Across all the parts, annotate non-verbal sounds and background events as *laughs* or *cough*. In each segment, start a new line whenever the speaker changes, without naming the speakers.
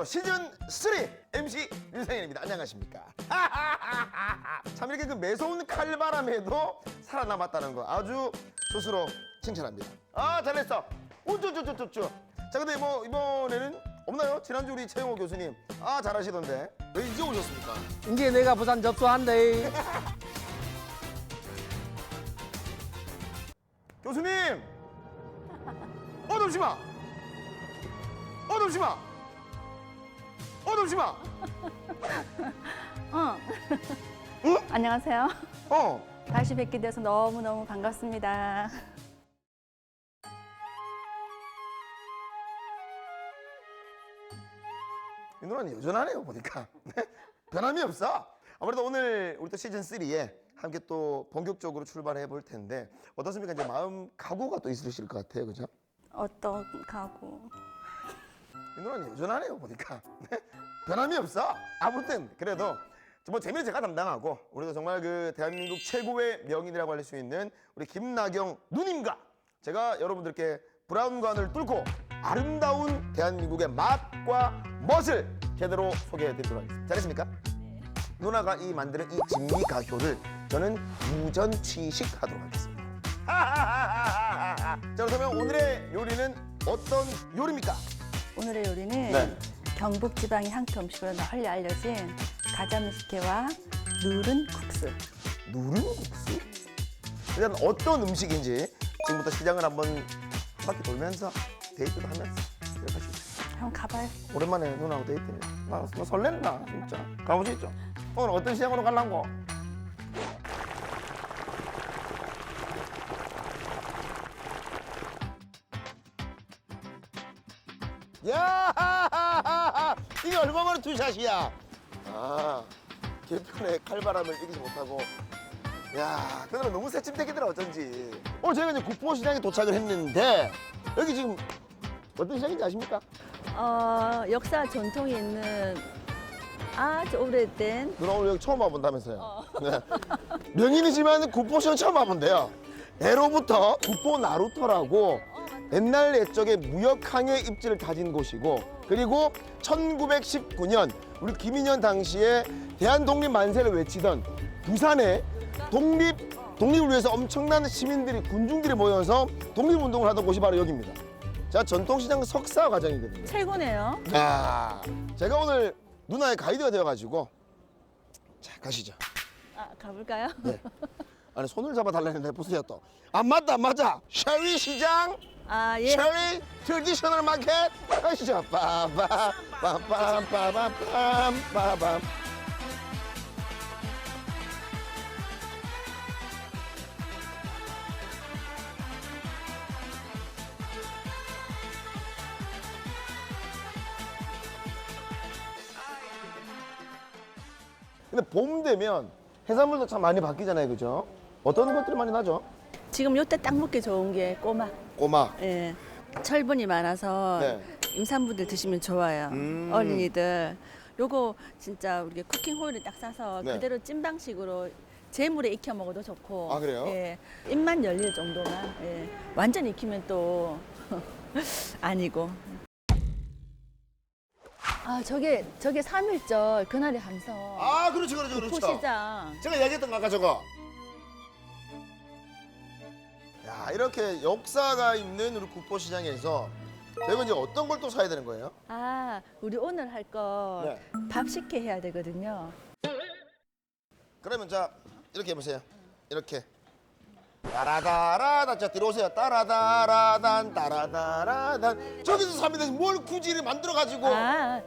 안녕하세요. 시즌 3 MC 윤상현입니다. 안녕하십니까? *laughs* 참 이렇게 그 매서운 칼바람에도 살아남았다는 거 아주 스스로 칭찬합니다. 아 잘했어. 우쭈쭈쭈쭈쭈. 자 근데 뭐 이번에는 없나요? 지난주 우리 최영호 교수님 아 잘하시던데 왜 이제 오셨습니까?
이제 내가 부산 접수한대.
교수님! 어 잠시만! 어 잠시만! 어 잠시만!
어.
응?
안녕하세요.
어
다시 뵙게 돼서 너무너무 반갑습니다.
이 누나는 여전하네요 보니까 네? 변함이 없어 아무래도 오늘 우리 또 시즌 3에 함께 또 본격적으로 출발해 볼 텐데 어떻습니까 이제 마음 각오가 또 있으실 것 같아요 그죠?
어떤 가구?
이 누나는 여전하네요 보니까 *laughs* 네? 변함이 없어 아무튼 그래도 뭐 재미는 제가 담당하고 우리도 정말 그 대한민국 최고의 명인이라고 할 수 있는 우리 김나경 누님과 제가 여러분들께 브라운관을 뚫고 아름다운 대한민국의 맛과 멋을 제대로 소개해 드리도록 하겠습니다 잘했습니까? 누나가 이 만드는 이 진미가효를 저는 무전 취식하도록 하겠습니다 *laughs* 자 그렇다면 오늘의 요리는 어떤 요리입니까?
오늘의 요리는
네.
경북 지방의 향토 음식으로 널리 알려진 가자미 식혜와 누른 국수.
누른 국수? 일단 어떤 음식인지 지금부터 시장을 한번 한 바퀴 돌면서 데이트도 하면서 이렇게 하시죠.
한번 가봐요.
오랜만에 누나하고 데이트를 나, 나 설렌다 진짜 가보시죠 오늘 어떤 시장으로 갈란고? 야 *laughs* 이게 얼마 만에 투샷이야 아 개편의 칼바람을 이기지 못하고 야 그들은 너무 새침대기더라 어쩐지 오늘 저희가 이제 국보시장에 도착을 했는데 여기 지금 어떤 시장인지 아십니까?
어, 역사 전통이 있는 아주 오래된
누나 오늘 여기 처음 와본다면서요. 네. 명인이지만 국보시장 처음 와본대요. 예로부터 국보 나루터라고 옛날 옛적에 무역항해 입지를 다진 곳이고 그리고 1919년 우리 김인현 당시에 대한 독립 만세를 외치던 부산에 독립 독립을 위해서 엄청난 시민들이 군중들이 모여서 독립 운동을 하던 곳이 바로 여기입니다. 자 전통시장 석사 과정이거든요.
최고네요.
아, 제가 오늘 누나의 가이드가 되어가지고 자 가시죠.
아, 가볼까요?
네. 아니 손을 잡아 달라는데 보세요 또. 안 맞다 안 맞아. 쉐리 시장,
아, 예.
쉐리 트디셔널 마켓 가시죠. 빠바 빠밤 빠밤 빠밤. 근데 봄 되면 해산물도 참 많이 바뀌잖아요, 그죠? 어떤 것들이 많이 나죠?
지금 요때 딱 먹기 좋은 게 꼬막.
꼬막.
예. 철분이 많아서
네.
임산부들 드시면 좋아요.
음.
어린이들. 요거 진짜 우리가 쿠킹 호일을 딱 싸서
네.
그대로 찜 방식으로 재물에 익혀 먹어도 좋고.
아, 그래요?
예. 입만 열릴 정도만. 예. 완전 익히면 또 *laughs* 아니고. 아, 저게 저게 삼일절 그날의 함성.
아, 그렇죠, 그렇죠, 그렇죠.
포시장.
제가 이야기했던 거 아까 저거. 야, 이렇게 역사가 있는 우리 국보시장에서 저희가 이제 어떤 걸 또 사야 되는 거예요?
아, 우리 오늘 할 거
네.
밥 식혜 해야 되거든요.
그러면 자, 이렇게 해보세요. 이렇게. 따라다라다 자 뒤로 오세요 따라다라단 따라다라단 저기서 삽니다 뭘 굳이 이렇게 만들어 가지고
아,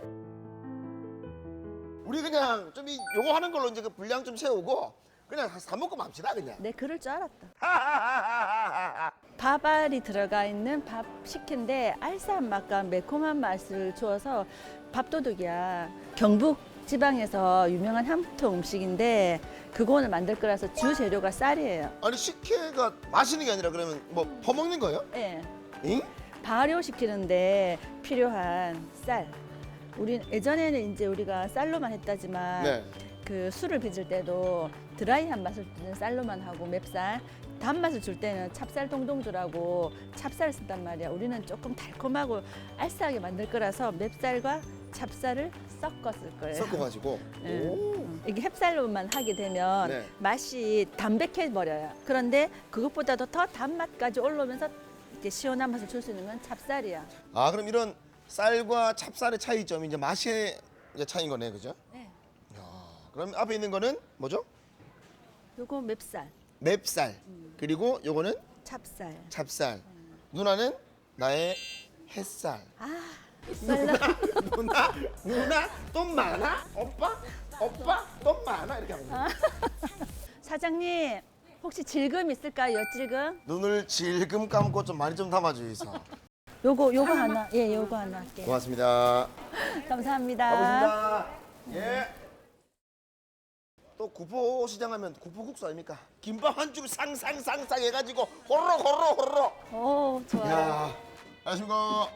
우리 그냥 좀 이 요거 하는 걸로 이제 그 분량 좀 채우고 그냥 사 먹고 맙시다 그냥
네, 그럴 줄 알았다. *laughs* 밥알이 들어가 있는 밥 식혜인데 알싸한 맛과 매콤한 맛을 주어서 밥도둑이야. 경북 지방에서 유명한 향토 음식인데 그거는 만들 거라서 주 재료가 쌀이에요.
아니 식혜가 마시는 게 아니라 그러면 뭐 퍼먹는 거예요?
예.
응?
발효시키는데 필요한 쌀. 우리 예전에는 이제 우리가 쌀로만 했다지만
네.
그 술을 빚을 때도 드라이한 맛을 주는 쌀로만 하고 맵쌀 단맛을 줄 때는 찹쌀 동동주라고 찹쌀을 쓴단 말이야 우리는 조금 달콤하고 알싸하게 만들 거라서 맵쌀과 찹쌀을 섞었을 거예요.
섞어가지고. *laughs*
네.
오.
이게 햅쌀로만 하게 되면
네.
맛이 담백해 버려요. 그런데 그것보다도 더 단맛까지 올라오면서 이렇게 시원한 맛을 줄 수 있는 건 찹쌀이야.
아 그럼 이런 쌀과 찹쌀의 차이점이 이제 맛의 이제 차이인 거네, 그죠?
네.
그럼 앞에 있는 거는 뭐죠?
요거 맵쌀,
맵쌀. 그리고 요거는
찹쌀.
찹쌀. 누나는 나의 햇살.
아, 쌀라. *laughs*
누나, 누나 돈 많아? 오빠, 오빠 돈 많아 이렇게 하면 돼. *laughs*
사장님 혹시 질금 있을까요? 엿질금?
눈을 질금 감고 좀 많이 좀 담아주이소.
요거 요거 하나. 예, 요거 하나 할게요.
고맙습니다. *laughs*
감사합니다.
가보겠습니다. 예. 또 구포 시장 하면 구포국수 아닙니까? 김밥 한줄 쌍쌍쌍쌍 해가지고 호로록 호로록 호로록.
오, 좋아요.
야, 안녕하십니까.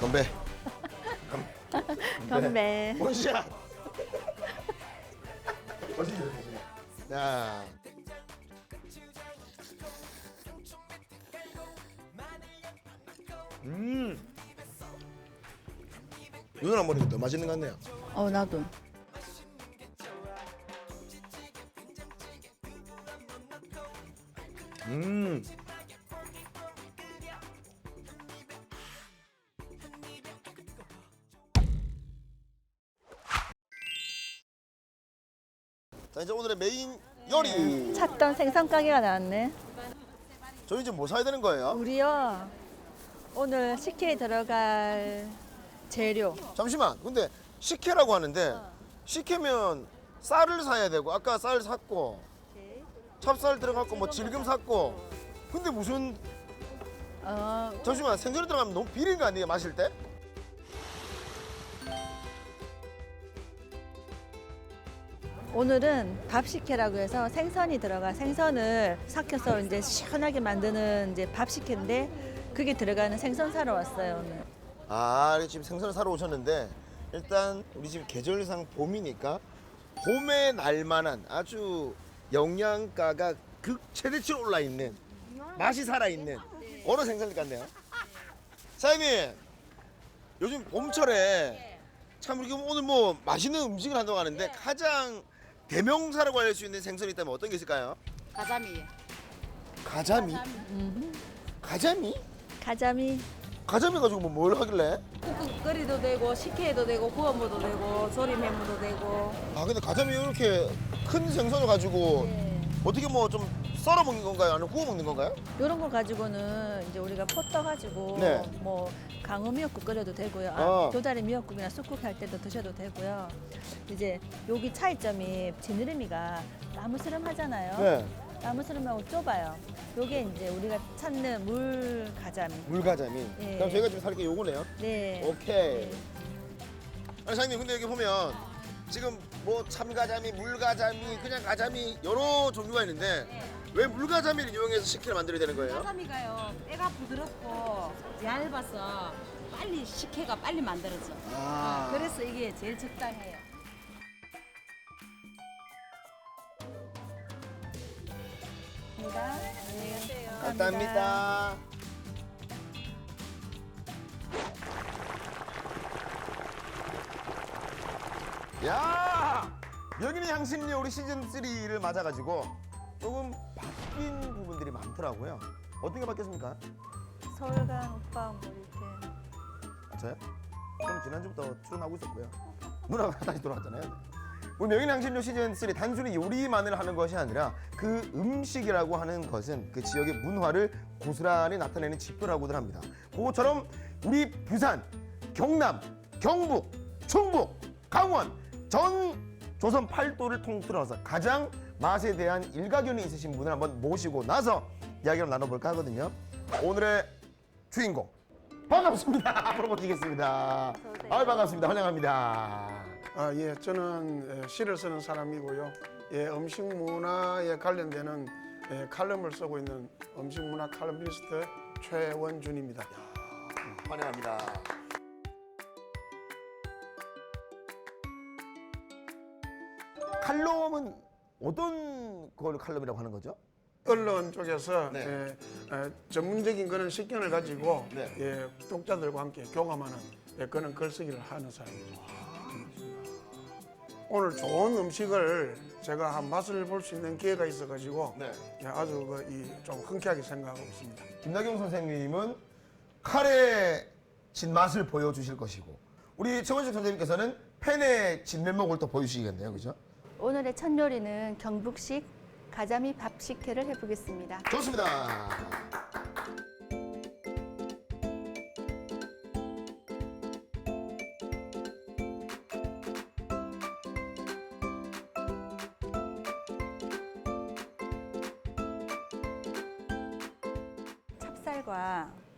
건배. *laughs*
건배.
원샷. *laughs* 자. 음. 누나 머리가 더 맛있는 것 같네요.
어, 나도.
음. 자 이제 오늘의 메인 요리.
찾던 생선 가게가 나왔네.
저희 이제 뭐 사야 되는 거예요?
우리요. 오늘 식혜에 들어갈 재료.
잠시만. 근데 식혜라고 하는데 식혜면 쌀을 사야 되고 아까 쌀 샀고 찹쌀 들어갔고 뭐 질금 샀고 근데 무슨
어,
잠시만 생선이 들어가면 너무 비린 거 아니에요 마실 때?
오늘은 밥식혜라고 해서 생선이 들어가 생선을 삭혀서 이제 시원하게 만드는 이제 밥식혜인데 그게 들어가는 생선 사러 왔어요 오늘.
아 지금 생선을 사러 오셨는데 일단 우리 지금 계절상 봄이니까 봄에 날만한 아주 영양가가 극 최대치로 올라 있는 맛이 살아 있는 어느 생선일 것 같네요. 사장님 요즘 봄철에 참 이렇게 오늘 뭐 맛있는 음식을 한다고 하는데 가장 대명사라고 할수 있는 생선이 있다면 어떤 게 있을까요?
가자미.
가자미. 가자미?
가자미.
가자미 가지고 뭐 뭘 하길래?
국 끓이도 되고 식혜도 되고 구워 먹어도 되고 조림 해 먹어도 되고
아 근데 가자미 이렇게 큰 생선을 가지고 어떻게 뭐 좀 썰어 먹는 건가요? 아니면 구워 먹는 건가요?
이런 거 가지고는 이제 우리가 포 떠가지고
네.
뭐 강어 미역국 끓여도 되고요.
어.
아, 도다리 미역국이나 쑥국 할 때도 드셔도 되고요. 이제 여기 차이점이 지느러미가 나무스름 하잖아요.
네.
나무스름 하고 좁아요. 요게 이제 우리가 찾는 물 가자미.
물가자미.
네.
그럼 저희가 지금 살 게 요거네요.
네.
오케이. 아니 사장님 근데 여기 보면 지금 뭐 참가자미, 물가자미, 그냥 가자미 여러 종류가 있는데 왜 물가자미를 이용해서 식혜를 만들어야 되는 거예요?
가자미가요 때가 부드럽고 얇아서 빨리 식혜가 빨리 만들어져
아.
그래서 이게 제일 적당해요
감사합니다.
감사합니다. 야! 여기는 향신료 우리 시즌 3를 맞아가지고 조금 바뀐 부분들이 많더라고요. 어떤 게 바뀌었습니까?
서울간 오빠 뭐 이렇게
아, 저요? 저는 지난주부터 출연하고 있었고요. 누나가 다시 돌아왔잖아요. 우리 명인 향신료 시즌 3 단순히 요리만을 하는 것이 아니라 그 음식이라고 하는 것은 그 지역의 문화를 고스란히 나타내는 지표라고들 합니다. 그것처럼 우리 부산, 경남, 경북, 충북, 강원 전 조선 팔도를 통틀어서 가장 맛에 대한 일가견이 있으신 분을 한번 모시고 나서 이야기를 나눠볼까 하거든요. 오늘의 주인공 반갑습니다. *laughs* 앞으로 모시겠습니다. 아 반갑습니다. 환영합니다.
아, 예, 저는 에, 시를 쓰는 사람이고요. 예, 음식 문화에 관련되는 예, 칼럼을 쓰고 있는 음식 문화 칼럼니스트 최원준입니다.
환영합니다. 칼럼은 어떤 그걸 칼럼이라고 하는 거죠?
언론 쪽에서
네.
예, 어, 전문적인 그런 식견을 가지고
네.
예, 독자들과 함께 교감하는 예, 그런 글쓰기를 하는 사람이죠. 오늘 좋은 음식을 제가 한 맛을 볼 수 있는 기회가 있어가지고
네.
예, 아주 그, 이, 좀 흔쾌하게 생각하고 있습니다.
김나경 선생님은 칼의 진 맛을 보여주실 것이고 우리 최원식 선생님께서는 팬의 진 면목을 또 보여주시겠네요, 그죠?
오늘의 첫 요리는 경북식 가자미 밥 식혜를 해보겠습니다.
좋습니다.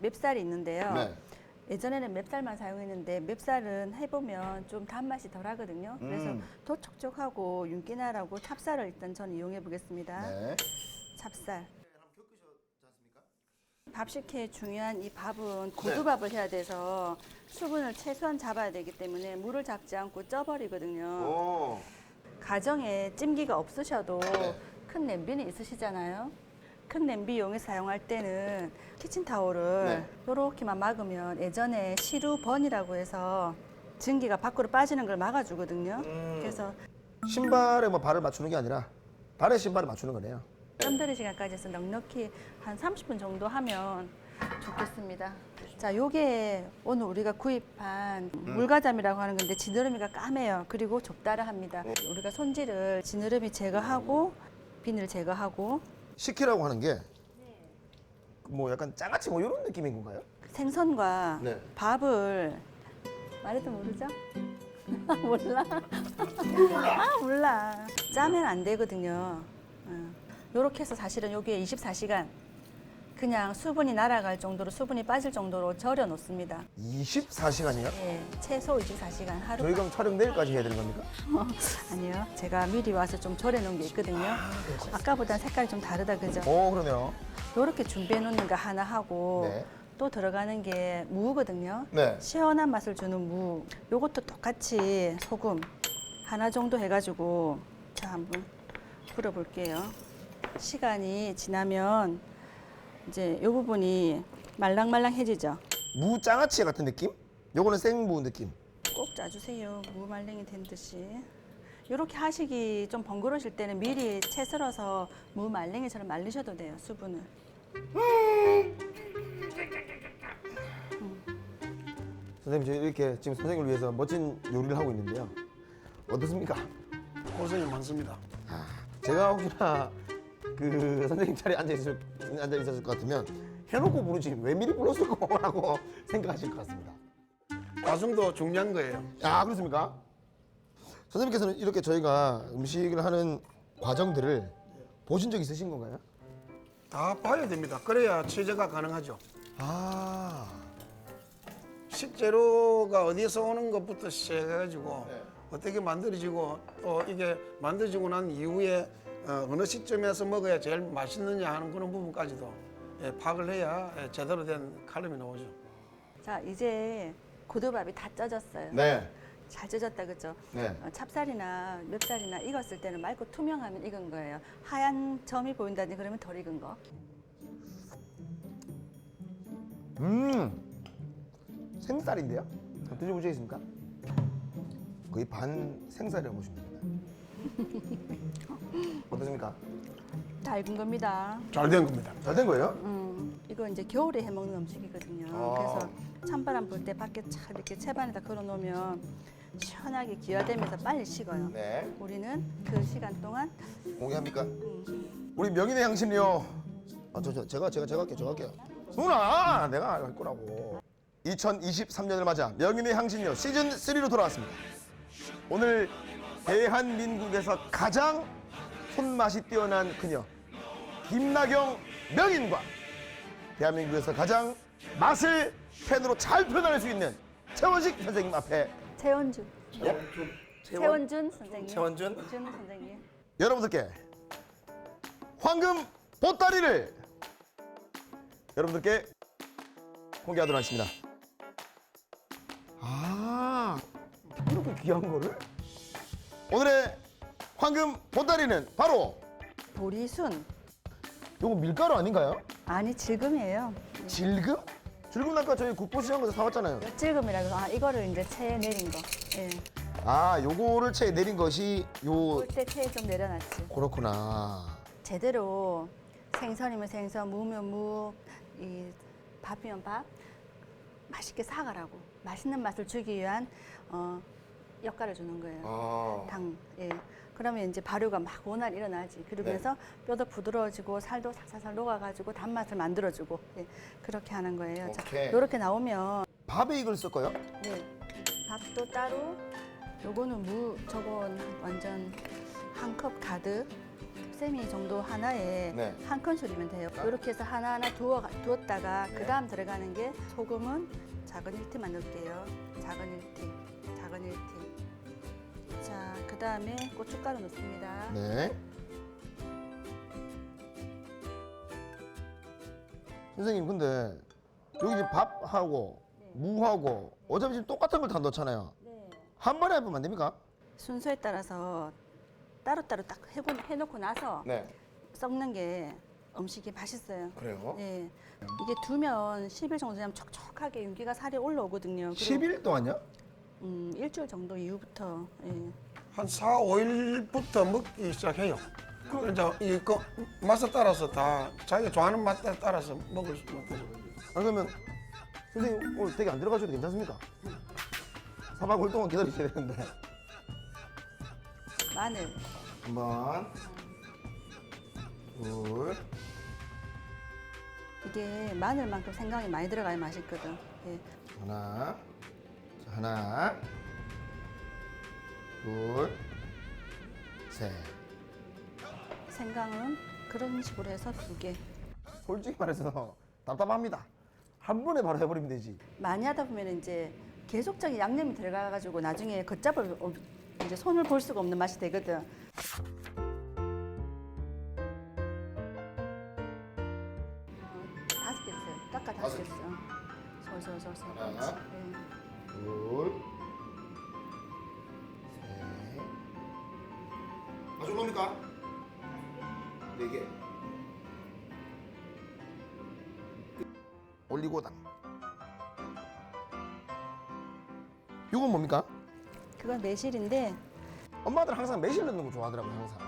맵쌀이 있는데요.
네.
예전에는 맵쌀만 사용했는데 맵쌀은 해보면 좀 단맛이 덜 하거든요. 그래서
음.
더 촉촉하고 윤기나라고 찹쌀을 일단 저는 이용해 보겠습니다.
네.
찹쌀. 밥 식혜에 중요한 이 밥은 고두밥을 해야 돼서 수분을 최소한 잡아야 되기 때문에 물을 잡지 않고 쪄버리거든요.
오.
가정에 찜기가 없으셔도
네.
큰 냄비는 있으시잖아요. 큰 냄비 이용해서 사용할 때는 키친타올을
네.
이렇게만 막으면 예전에 시루번이라고 해서 증기가 밖으로 빠지는 걸 막아주거든요.
음.
그래서
신발에 뭐 발을 맞추는 게 아니라 발에 신발을 맞추는 거네요.
뜸 들이 시간까지 해서 넉넉히 한 30분 정도 하면 좋겠습니다. 자, 요게 오늘 우리가 구입한 물가잠이라고 하는 건데 지느러미가 까매요. 그리고 좁다라 합니다. 우리가 손질을 지느러미 제거하고 비늘 제거하고
식혜라고 하는 게 뭐 약간 장아찌 뭐 이런 느낌인 건가요?
생선과
네.
밥을 말해도 모르죠? *laughs* 몰라. 아 몰라. 짜면 안 되거든요. 이렇게 해서 사실은 여기에 24시간 그냥 수분이 날아갈 정도로 수분이 빠질 정도로 절여 놓습니다.
24시간이요?
예, 최소 24시간 하루.
저희 그럼 촬영 내일까지 해야 되는 겁니까? *laughs*
아니요, 제가 미리 와서 좀 절여 놓은 게 있거든요. 아까보단 색깔이 좀 다르다 그죠?
오 그러네요.
이렇게 준비해 놓는 거 하나 하고
네.
또 들어가는 게 무거든요.
네.
시원한 맛을 주는 무. 요것도 똑같이 소금 하나 정도 해가지고 자 한번 불어볼게요. 시간이 지나면 이제 요 부분이 말랑말랑해지죠.
무 장아찌 같은 느낌? 요거는 생무 느낌.
꼭 짜주세요. 무 말랭이 된 듯이. 이렇게 하시기 좀 번거로우실 때는 미리 채 썰어서 무 말랭이처럼 말리셔도 돼요. 수분을.
선생님 저희 이렇게 지금 선생님을 위해서 멋진 요리를 하고 있는데요. 어떻습니까?
고생이 많습니다.
제가 혹시나 그 선생님 자리에 앉아 있을 앉아 있었을 것 같으면 해놓고 부르지 왜 미리 불렀을 거라고 *laughs* 생각하실 것 같습니다.
과정도 중요한 거예요.
아 그렇습니까? 선생님께서는 이렇게 저희가 음식을 하는 과정들을 보신 적 있으신 건가요?
다 봐야 됩니다. 그래야 취재가 가능하죠.
아
식재료가 어디서 오는 것부터 시작해가지고
네.
어떻게 만들어지고 또 이게 만들어지고 난 이후에 어, 어느 시점에서 먹어야 제일 맛있느냐 하는 그런 부분까지도 예, 파악을 해야 예, 제대로 된 칼럼이 나오죠.
자 이제 고두밥이 다 쪄졌어요.
네.
잘 쪄졌다 그죠?
네.
어, 찹쌀이나 맵쌀이나 익었을 때는 맑고 투명하면 익은 거예요. 하얀 점이 보인다든지 그러면 덜 익은 거.
음 생쌀인데요? 드셔보시겠습니까? 거의 반 생쌀이라고 보시면 됩니다. *laughs* 어떻습니까?
다 익은 겁니다.
잘 된 겁니다.
잘 된 거예요?
음, 이거 이제 겨울에 해 먹는 음식이거든요.
아.
그래서 찬바람 불 때 밖에 차 이렇게 채반에다 걸어 놓으면 시원하게 기화되면서 빨리 식어요.
네.
우리는 그 시간 동안
공개합니까?
음,
우리 명인의 향신료. 아, 저, 저, 제가, 제가, 제가 할게요. 제가 할게요. 누나! 내가 할 거라고. 2023년을 맞아 명인의 향신료 시즌 3로 돌아왔습니다. 오늘 대한민국에서 가장 손맛이 뛰어난 그녀 김나경 명인과 대한민국에서 가장 맛을 펜으로 잘 표현할 수 있는 최원식 선생님 앞에
최원준,
예?
최원준 선생님,
최원준?
준 선생님.
여러분들께 황금 보따리를 여러분들께 공개하도록 하겠습니다. 아, 이렇게 귀한 거를? 오늘의 황금 보따리는 바로
보리순
요거 밀가루 아닌가요?
아니 질금이에요.
질금? 질금 아까 저희 국보시장에서 사왔잖아요.
엿질금이라고 아 이거를 이제 체에 내린 거. 예.
아, 요거를 채 내린 것이 요
그때 체에 좀 내려놨지.
그렇구나.
제대로 생선이면 생선, 무면 무, 이 밥이면 밥 맛있게 사가라고 맛있는 맛을 주기 위한 어, 역할을 주는 거예요.
아.
당. 예. 그러면 이제 발효가 막 원활 일어나지. 그리고
네.
뼈도 부드러워지고 살도 살살살 녹아가지고 단맛을 만들어주고 예. 그렇게 하는 거예요.
오케이.
이렇게 나오면
밥에 이걸 쓸 거예요?
네. 밥도 따로. 요거는 무, 저건 완전 한 컵 가득. 세미 정도 하나에
네.
한 큰술이면 돼요. 이렇게 해서 하나하나 두어, 두었다가 그 다음 들어가는 게 소금은 작은 1티만 넣을게요. 작은 1티, 작은 1티. 자, 그 다음에 고춧가루 넣습니다.
네. 선생님 근데 여기 이제 밥하고 무하고 어차피 지금 똑같은 걸 다 넣잖아요.
네.
한 번에 해보면 안 됩니까?
순서에 따라서 따로따로 딱 해고, 해놓고 나서
네.
썩는 게 음식이 맛있어요.
그래요?
네. 이게 두면 10일 정도 되면 촉촉하게 윤기가 살이 올라오거든요. 그리고,
10일 동안요?
음, 일주일 정도 이후부터. 예.
한 4, 5일부터 먹기 시작해요. 그 이제 이거 맛에 따라서 다 자기가 좋아하는 맛에 따라서 먹을 수 있어요.
아 그러면 선생님 오늘 되게 안 들어가셔도 괜찮습니까? 4박 5일 동안 기다리셔야 되는데
마늘.
한 번, 둘,
이게 마늘만큼 생강이 많이 들어가야 맛있거든. 예.
하나, 자, 하나, 둘, 셋.
생강은 그런 식으로 해서 두 개.
솔직히 말해서 답답합니다. 한 번에 바로 해버리면 되지.
많이 하다 보면 이제 계속적인 양념이 들어가가지고 나중에 걷잡을 어, 이제 손을 볼 수가 없는 맛이 되거든. 어, 다섯 개 써요. 깎아 다섯 개 써. 솔솔솔솔.
하나. 아주 겁니까? 네 개. 올리고당. 이건 뭡니까?
그건 매실인데
엄마들 항상 매실 넣는 거 좋아하더라고요, 항상.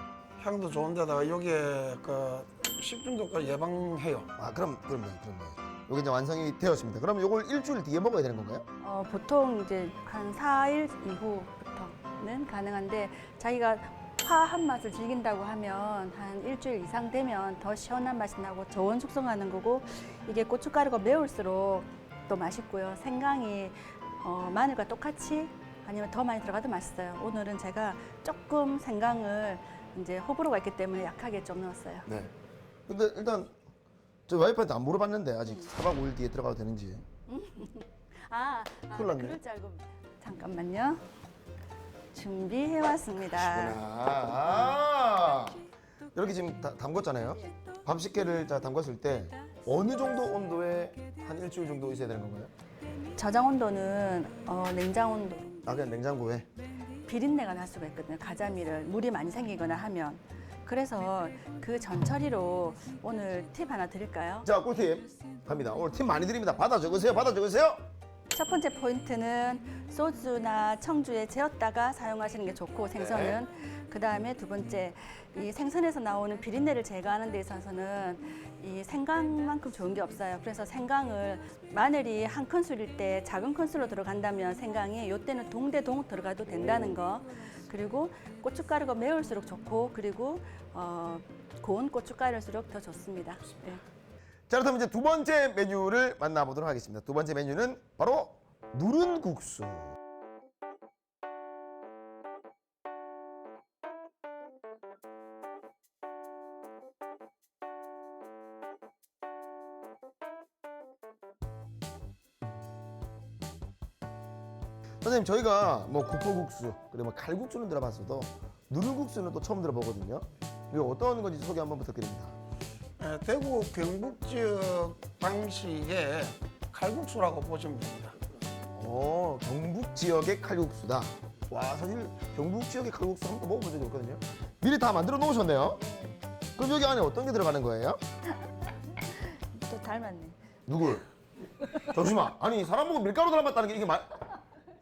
향도 좋은데다가 여기에 그 식중독까지 예방해요.
아, 그럼, 그럼요, 그럼요. 여기 이제 완성이 되었습니다. 그럼 이걸 일주일 뒤에 먹어야 되는 건가요?
어, 보통 이제 한 4일 이후부터는 가능한데 자기가 화한 맛을 즐긴다고 하면 한 일주일 이상 되면 더 시원한 맛이 나고 저온 숙성하는 거고 이게 고춧가루가 매울수록 또 맛있고요. 생강이 어, 마늘과 똑같이 아니면 더 많이 들어가도 맛있어요. 오늘은 제가 조금 생강을 이제 호불호가 있기 때문에 약하게 좀 넣었어요.
네. 근데 일단 저 와이프한테 안 물어봤는데 아직 4박 5일 뒤에 들어가도 되는지. *laughs*
아, 아
큰일 났네.
그럴 줄 알고 잠깐만요. 준비해 왔습니다.
아, 이렇게 지금 다, 담궜잖아요. 밥 식개를 자 담궜을 때 어느 정도 온도에 한 일주일 정도 있어야 되는 건가요?
저장 온도는 어, 냉장 온도.
아 그냥 냉장고에.
비린내가 날 수가 있거든요. 가자미를 물이 많이 생기거나 하면. 그래서 그 전처리로 오늘 팁 하나 드릴까요?
자 꿀팁 갑니다. 오늘 팁 많이 드립니다. 받아 적으세요. 받아 적으세요.
첫 번째 포인트는 소주나 청주에 재웠다가 사용하시는 게 좋고 생선은 그 다음에 두 번째 이 생선에서 나오는 비린내를 제거하는 데 있어서는 이 생강만큼 좋은 게 없어요. 그래서 생강을 마늘이 한 큰술일 때 작은 큰술로 들어간다면 생강이 요때는 동대동 들어가도 된다는 거. 그리고 고춧가루가 매울수록 좋고 그리고 어, 고운 고춧가루일수록 더 좋습니다. 네.
자 그렇다면 이제 두 번째 메뉴를 만나보도록 하겠습니다. 두 번째 메뉴는 바로 누른 국수. 선생님 저희가 뭐 국포국수 그리고 뭐 칼국수는 들어봤어도 누른국수는 또 처음 들어보거든요. 이거 어떤 건지 소개 한번 부탁드립니다.
에, 대구 경북 지역 방식의 칼국수라고 보시면 됩니다.
어, 경북 지역의 칼국수다. 와, 사실 경북 지역의 칼국수 한 번도 먹어본 적이 없거든요. 미리 다 만들어 놓으셨네요. 그럼 여기 안에 어떤 게 들어가는 거예요? *laughs*
또 닮았네.
누굴? 잠시만. 아니 사람 보고 밀가루 닮았다는 게 이게 말?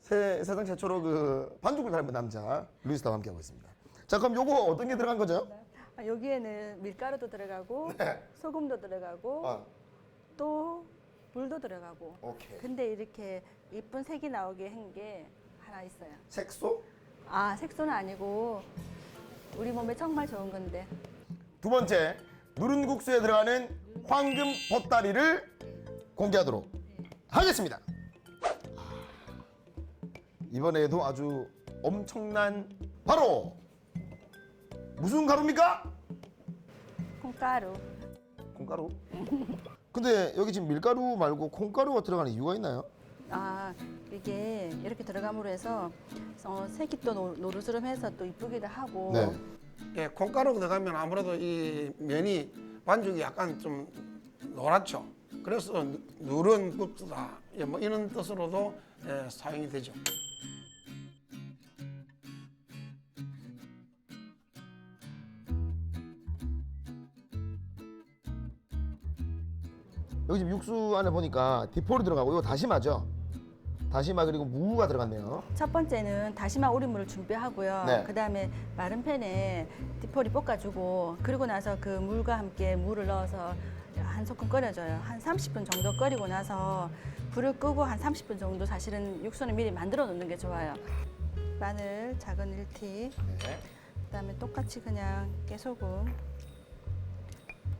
세, 세상 최초로 그 반죽을 닮은 남자 루이스타와 함께하고 있습니다. 자 그럼 요거 어떤 게 들어간 거죠?
아, 여기에는 밀가루도 들어가고
네.
소금도 들어가고
아,
또 물도 들어가고.
오케이.
근데 이렇게 이쁜 색이 나오게 한 게 하나 있어요.
색소?
아 색소는 아니고 우리 몸에 정말 좋은 건데
두 번째 누른국수에 들어가는 황금 보따리를 공개하도록 하겠습니다. 이번에도 아주 엄청난 바로 무슨 가루입니까?
콩가루.
콩가루. *laughs* 근데 여기 지금 밀가루 말고 콩가루가 들어가는 이유가 있나요?
아 이게 이렇게 들어감으로 해서 어, 색이 또 노- 노르스름해서 또 이쁘기도 하고
네.
예, 콩가루 들어가면 아무래도 이 면이 반죽이 약간 좀 노랗죠. 그래서 누- 누런 국수다. 예, 뭐 이런 뜻으로도 예, 사용이 되죠.
여기 지금 육수 안에 보니까 디포리 들어가고 이거 다시마죠? 다시마 그리고 무가 들어갔네요.
첫 번째는 다시마 우린물을 준비하고요.
네.
그다음에 마른 팬에 디포리 볶아주고 그리고 나서 그 물과 함께 물을 넣어서 한 소끔 끓여줘요. 한 30분 정도 끓이고 나서 불을 끄고 한 30분 정도 사실은 육수는 미리 만들어 놓는 게 좋아요. 마늘 작은 1티,
네.
그다음에 똑같이 그냥 깨소금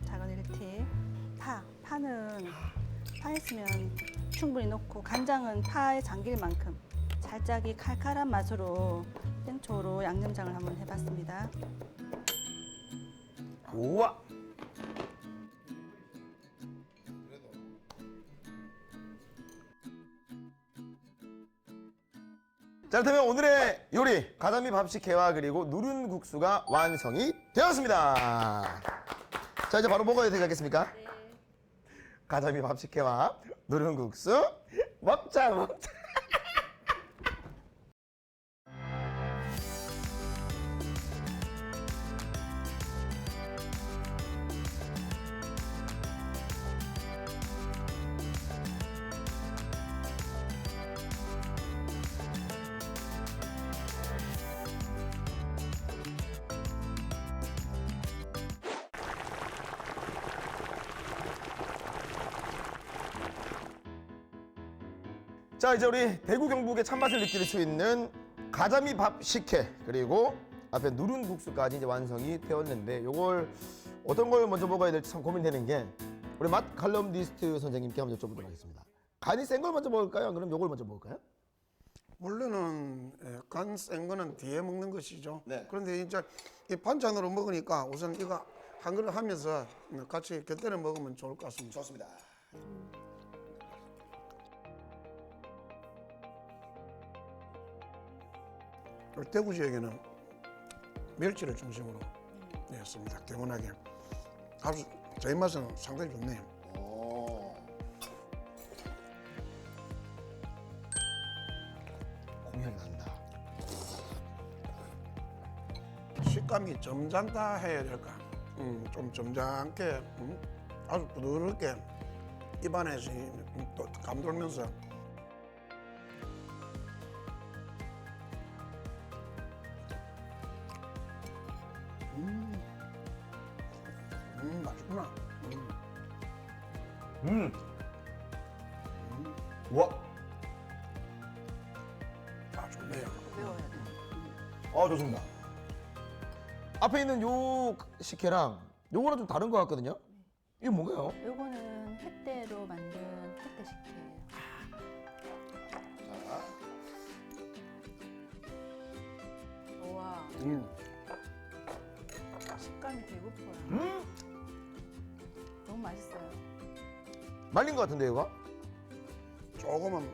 작은 1티, 파, 파는 파 있으면 충분히 넣고 간장은 파에 잠길 만큼 살짝 이 칼칼한 맛으로 땡초로 양념장을 한번 해봤습니다.
우와. 자, 그렇다면 오늘의 요리 가자미 밥식회와 그리고 누른 국수가 완성이 되었습니다. 자, 이제 바로 먹어야 되겠습니까? 가자미 밥식회와 누른 국수 먹자 먹자. 자 이제 우리 대구 경북의 참맛을 느낄 수 있는 가자미 밥 식혜 그리고 앞에 누른 국수까지 이제 완성이 되었는데 요걸 어떤 걸 먼저 먹어야 될지 참 고민되는 게 우리 맛 칼럼니스트 선생님께 한번 여쭤보도록 하겠습니다. 간이 센 걸 먼저 먹을까요? 그럼 요걸 먼저 먹을까요?
원래는 예, 간센 거는 뒤에 먹는 것이죠.
네.
그런데 이제 이 반찬으로 먹으니까 우선 이거 한 그릇 하면서 같이 곁들여 먹으면 좋을 것 같습니다.
좋습니다.
대구 지역에는 멸치를 중심으로 했습니다. 개운하게. 아주 제 입맛은 상당히 좋네요.
오. 콩향이 난다.
식감이 점잖다 해야 될까? 음, 좀 점잖게 음, 아주 부드럽게 입안에서 음, 또 감돌면서
식혜랑 요거랑 좀 다른 것 같거든요. 이게 뭔가요?
요거는 햇대로 만든 햇대 식혜예요. 우와,
음.
식감이 되게 고파요.
음.
너무 맛있어요.
말린 것 같은데 이거?
조금은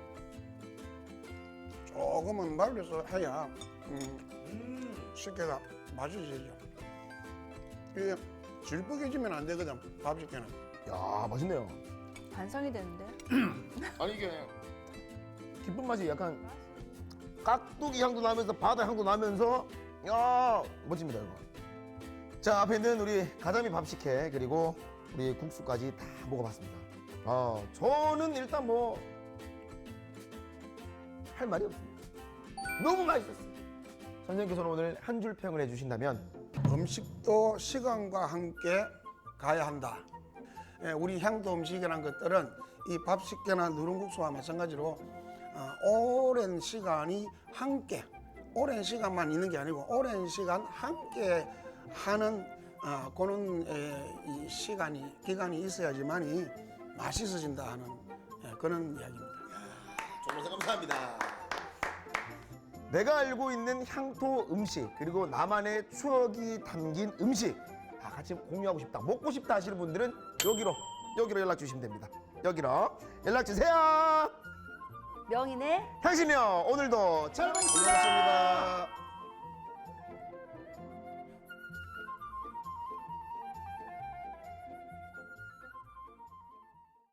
조금은 말려서 해야 음, 식혜가 맛있어지죠. 이게 질퍽해지면 안 되거든 밥 식혜는.
야 맛있네요.
반성이 되는데? *clears throat*
아니 이게 깊은 맛이 약간 깍두기 향도 나면서 바다 향도 나면서 야 멋집니다 이거. 자 앞에 있는 우리 가자미 밥식회 그리고 우리 국수까지 다 먹어봤습니다. 어 저는 일단 뭐 할 말이 없습니다. 너무 맛있었어요. 선생님께서는 오늘 한 줄 평을 해주신다면
음식도 시간과 함께 가야 한다. 예, 우리 향토 음식이라는 것들은 이 밥식계나 누룽국수와 마찬가지로 어, 오랜 시간이 함께 오랜 시간만 있는 게 아니고 오랜 시간 함께 하는 어, 그런 시간이 기간이 있어야지만이 맛있어진다 하는 예, 그런 이야기입니다.
정말 감사합니다. 내가 알고 있는 향토 음식 그리고 나만의 추억이 담긴 음식 다 같이 공유하고 싶다 먹고 싶다 하시는 분들은 여기로 여기로 연락 주시면 됩니다. 여기로 연락 주세요.
명인의
향신료 오늘도 잘 먹겠습니다.
고맙습니다.